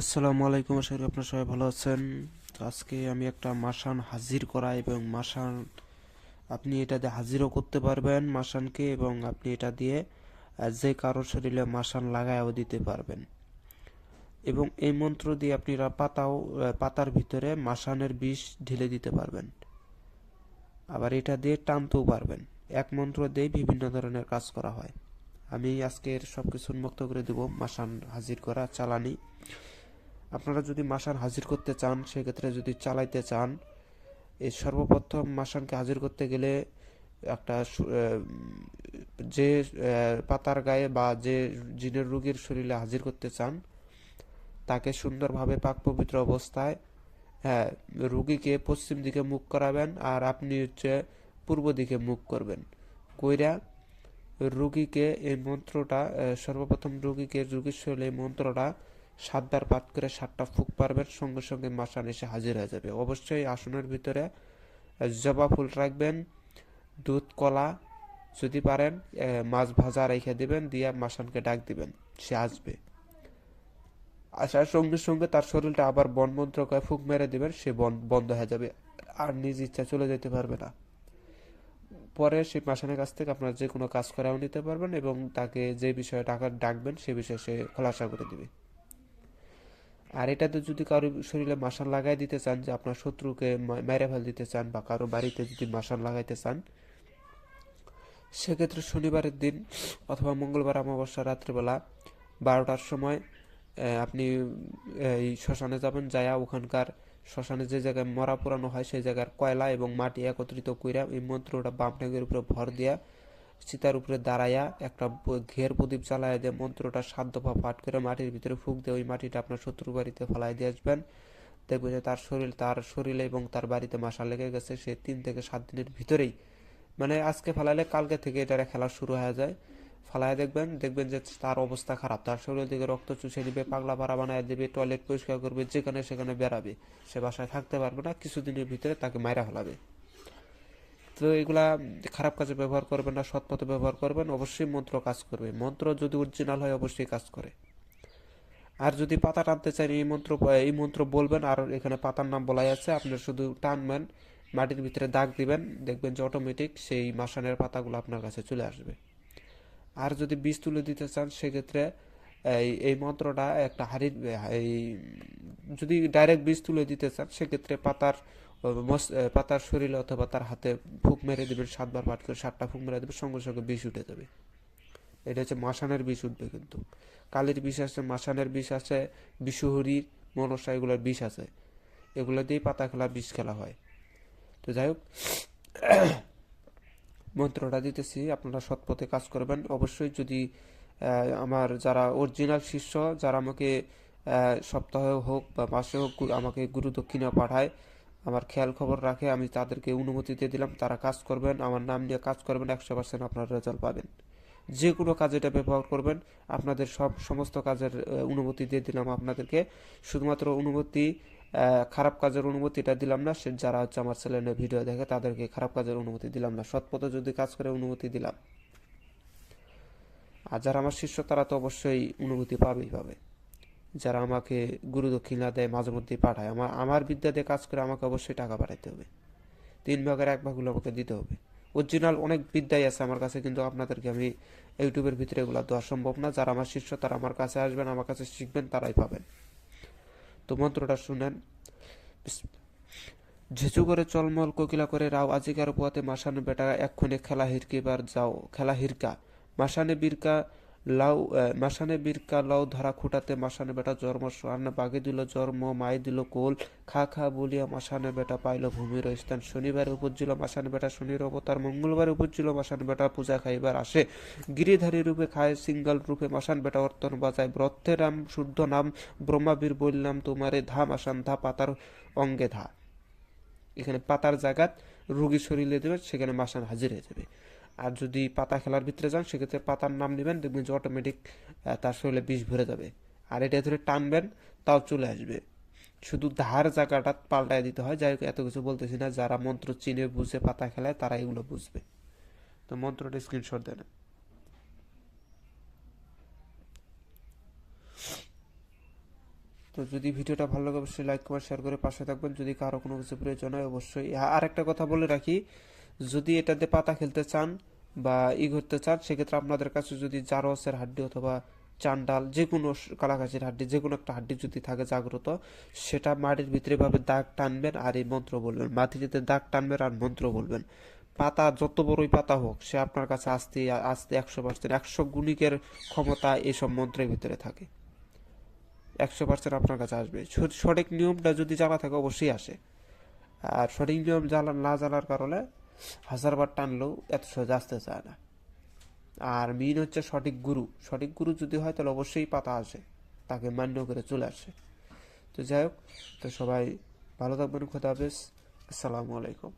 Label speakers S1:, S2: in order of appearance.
S1: আসসালামু আলাইকুম, আশা করি আপনারা সবাই ভালো আছেন। তো আজকে আমি একটা মাসান হাজির করা এবং মাসান, আপনি এটা দিয়ে হাজিরও করতে পারবেন মাসানকে এবং আপনি এটা দিয়ে যে কারও শরীরে মাসান লাগায়ও দিতে পারবেন। এবং এই মন্ত্র দিয়ে আপনারা পাতাও পাতার ভিতরে মাসানের বিষ ঢেলে দিতে পারবেন। আবার এটা দিয়ে টানতেও পারবেন। এক মন্ত্র দিয়ে বিভিন্ন ধরনের কাজ করা হয়। আমি আজকের সব কিছু উন্মুক্ত করে দেব মাসান হাজির করা চালানি। আপনারা যদি মাসান হাজির করতে চান, সেক্ষেত্রে যদি চালাইতে চান এই সর্বপ্রথম মাসানকে হাজির করতে গেলে একটা যে পাতার গায়ে বা যে জিনের রুগীর শরীরে হাজির করতে চান, তাকে সুন্দরভাবে পাক পবিত্র অবস্থায় হ্যাঁ রুগীকে পশ্চিম দিকে মুখ করাবেন আর আপনি হচ্ছে পূর্ব দিকে মুখ করবেন। কইরা রুগীকে এই মন্ত্রটা সর্বপ্রথম রুগীকে, রুগীর শরীরে এই মন্ত্রটা সাতবার পাত করে সাতটা ফুক পারবেন, সঙ্গে সঙ্গে মাসান এসে হাজির হয়ে যাবে। অবশ্যই আসনের ভিতরে জবা ফুল রাখবেন, দুধ, কলা যদি পারেন মাছ ভাজা রেখে দিবেন, দিয়ে মাসানকে ডাক দিবেন, সে আসবে। আসার সঙ্গে সঙ্গে তার শরীরটা আবার বন মন্ত্র করে ফুক মেরে দিবেন, সে বন, বন্ধ হয়ে যাবে, আর নিজ ইচ্ছা চলে যেতে পারবে না। পরে সেই মাসানের কাছ থেকে আপনারা যে কোনো কাজ করাও নিতে পারবেন এবং তাকে যে বিষয়ে টাকা ডাকবেন, সে বিষয়ে সে খোলাসা করে দিবে। আর এটাতে যদি কারও শরীরে মাসান লাগাই দিতে চান, যে আপনার শত্রুকে মেরে ফেল দিতে চান বা কারও বাড়িতে যদি মাসান লাগাইতে চান, সেক্ষেত্রে শনিবারের দিন অথবা মঙ্গলবার অমাবস্যা রাত্রিবেলা বারোটার সময় আপনি এই শ্মশানে যাবেন যায়া ওখানকার শ্মশানে যে জায়গায় মরা পোড়ানো হয়, সেই জায়গার কয়লা এবং মাটি একত্রিত কইরা এই মন্ত্রটা বাম ট্যাঙ্কের উপরে ভর দিয়া চিতার উপরে দাঁড়াইয়া একটা ঘের প্রদীপ জ্বালায় দিয়ে মন্ত্রটা সাত দফা পাঠ করে মাটির ভিতরে ফুক দিয়ে ওই মাটিটা আপনার শত্রু বাড়িতে ফেলাই দিয়ে আসবেন। দেখবেন যে তার শরীর, তার শরীরে এবং তার বাড়িতে মাসা লেগে গেছে। সে তিন থেকে সাত দিনের ভিতরেই। মানে আজকে ফালাইলে কালকে থেকে এটার খেলা শুরু হয়ে যায়। ফালায় দেখবেন দেখবেন যে তার অবস্থা খারাপ। তার শরীর দিকে রক্ত চুষে দিবে পাগলা পাড়া বানায় দিবে টয়লেট পরিষ্কার করবে, যেখানে সেখানে বেরাবে সে বাসায় থাকতে পারবে না, কিছুদিনের ভিতরে তাকে মাইরা ফেলাবে। তো এগুলা খারাপ কাজে ব্যবহার করবেন না, সৎ পথে ব্যবহার করবেন। অবশ্যই মন্ত্র কাজ করবে। মন্ত্র যদি অরিজিনাল হয়, অবশ্যই কাজ করে। আর যদি পাতা টানতে চান, এই মন্ত্র এই মন্ত্র বলবেন, আর এখানে পাতার নাম বলাই আছে। আপনি শুধু টানবেন, মাটির ভিতরে দাগ দিবেন, দেখবেন যে অটোমেটিক সেই মাসানের পাতাগুলো আপনার কাছে চলে আসবে। আর যদি বীজ তুলে দিতে চান, সেক্ষেত্রে এই এই মন্ত্রটা একটা হাড়ির, এই, যদি ডাইরেক্ট বীজ তুলে দিতে চান, সেক্ষেত্রে পাতার পাতার শরীরে অথবা তার হাতে ফুক মেরে দেবেন সাতবার পাঠ করে সাতটা ফুক মেরে দেবেন সঙ্গে সঙ্গে বিষ উঠে যাবে। এটা হচ্ছে মাসানের বিষ উঠবে কিন্তু। কালির বিষ আছে, মাসানের বিষ আছে, বিশুহরির, মনসা এগুলোর বিষ আছে। এগুলো দিয়েই পাতা খেলা, বিষ খেলা হয়। তো যাই হোক, মন্ত্রটা দিতেছি, আপনারা সৎ পথে কাজ করবেন। অবশ্যই যদি আমার যারা অরিজিনাল শিষ্য, যারা আমাকে সপ্তাহে হোক বা মাসে হোক, আমাকে গুরু দক্ষিণা পাঠায় আমার খেয়াল খবর রাখে, আমি তাদেরকে অনুমতি দিয়ে দিলাম, তারা কাজ করবেন, আমার নাম নিয়ে কাজ করবেন, একশো পার্সেন্ট আপনারা রেজাল্ট পাবেন। যে কোনো কাজে এটা ব্যবহার করবেন, আপনাদের সব সমস্ত কাজের অনুমতি দিয়ে দিলাম আপনাদেরকে। শুধুমাত্র অনুমতি খারাপ কাজের অনুমতিটা দিলাম না, সে যারা হচ্ছে আমার চ্যানেলে ভিডিও দেখে, তাদেরকে খারাপ কাজের অনুমতি দিলাম না, সৎ পথে যদি কাজ করে অনুমতি দিলাম। আর যারা আমার শিষ্য, তারা তো অবশ্যই অনুমতি পাবেই পাবে। যারা আমাকে গুরু দক্ষিণা দেয় মাঝে মধ্যেই পাঠায়। আমার আমার বিদ্যা দিয়ে কাজ করে আমাকে অবশ্যই টাকা পাঠাতে হবে। তিন ভাগের এক ভাগগুলো আমাকে দিতে হবে। অরিজিনাল অনেক বিদ্যাই আছে আমার কাছে, কিন্তু আপনাদেরকে আমি ইউটিউবের ভিতরে এগুলো দেওয়া সম্ভব না। যারা আমার শিষ্য, তারা আমার কাছে আসবেন, আমার কাছে শিখবেন, তারাই পাবেন। তো মন্ত্রটা শুনেন। ঝেঁচু করে চলমল, কোকিলা করে রাও, আজিকার পোয়াতে মাসানে বেটা এক্ষণে খেলা হিরকিবার যাও খেলা হিরকা মাসানে বীরকা লাউ মাসানে বীরকা, লাউ ধরা খুঁটাতে মাসানে বেটা জন্ম সোয়ান্ন বাগে দিল জন্ম মাই দিল কোল। খা খা বলিয়া মাসানে বেটা পাইল ভূমির স্থান। শনিবারে উপজিল মাসানে বেটা শনির অবতার, মঙ্গলবারে উপজিল মাসান বেটা পূজা খাইবার আসে। গিরিধারী রূপে খায়, সিঙ্গল রূপে মাসান বেটা অর্তন বাজায়। ব্রথে রাম শুদ্ধ নাম, ব্রহ্মাবীর বললাম, তোমারে ধা মাসান, ধা পাতার অঙ্গে ধা। এখানে পাতার জায়গাত রুগী শরীরে দেবেন সেখানে মাসান হাজির হয়ে যাবে। আর যদি পাতা খেলার ভিতরে যান, সেক্ষেত্রে পাতার নাম নেবেন, দেখবেন যে অটোমেটিক তার শরীরে বিষ ভরে যাবে। আর এটা ধরে টানবেন, তাও চলে আসবে। শুধু ধার জায়গাটা পাল্টায় দিতে হয়। যাই হোক, এত কিছু বলতেছি না। যারা মন্ত্র চিনে, বুঝে পাতা খেলায় তারা এগুলো বুঝবে। তো মন্ত্রটা স্ক্রিনশট দেন। তো যদি ভিডিওটা ভালো লাগে, অবশ্যই লাইক কমেন্ট শেয়ার করে পাশে থাকবেন। যদি কারও কোনো কিছু প্রয়োজন হয়, অবশ্যই। আর একটা কথা বলে রাখি যদি এটাতে পাতা খেলতে চান বা ই করতে চান, সেক্ষেত্রে আপনাদের কাছে যদি জারসের হাড্ডি অথবা চান্ডাল যে কোনো কালাকাশির হাড্ডি যে কোনো একটা হাড্ডি যদি থাকে জাগ্রত, সেটা মাটির ভিতরে ভাবে দাগ টানবেন আর এই মন্ত্র বলবেন। মাটিতে দাগ টানবেন আর মন্ত্র বলবেন। পাতা, যত বড়ই পাতা হোক, সে আপনার কাছে আসতে আসতে একশো পার্সেন্ট একশো গুণিকের ক্ষমতা এইসব মন্ত্রের ভিতরে থাকে। একশো পার্সেন্ট আপনার কাছে আসবে। সঠিক নিয়মটা যদি জানা থাকে, অবশ্যই আসে। আর সঠিক নিয়ম জানা, না জানার কারণে হাজারবার টানলেও এত সহজে আসতে চায় না। আর মিন হচ্ছে সঠিক গুরু। সঠিক গুরু যদি হয়, তাহলে অবশ্যই পাতা আসে। তাকে মান্য করে চলে আসে। তো যাই হোক, তো সবাই ভালো থাকবেন। খোদা হাফেজ। আসসালামু আলাইকুম।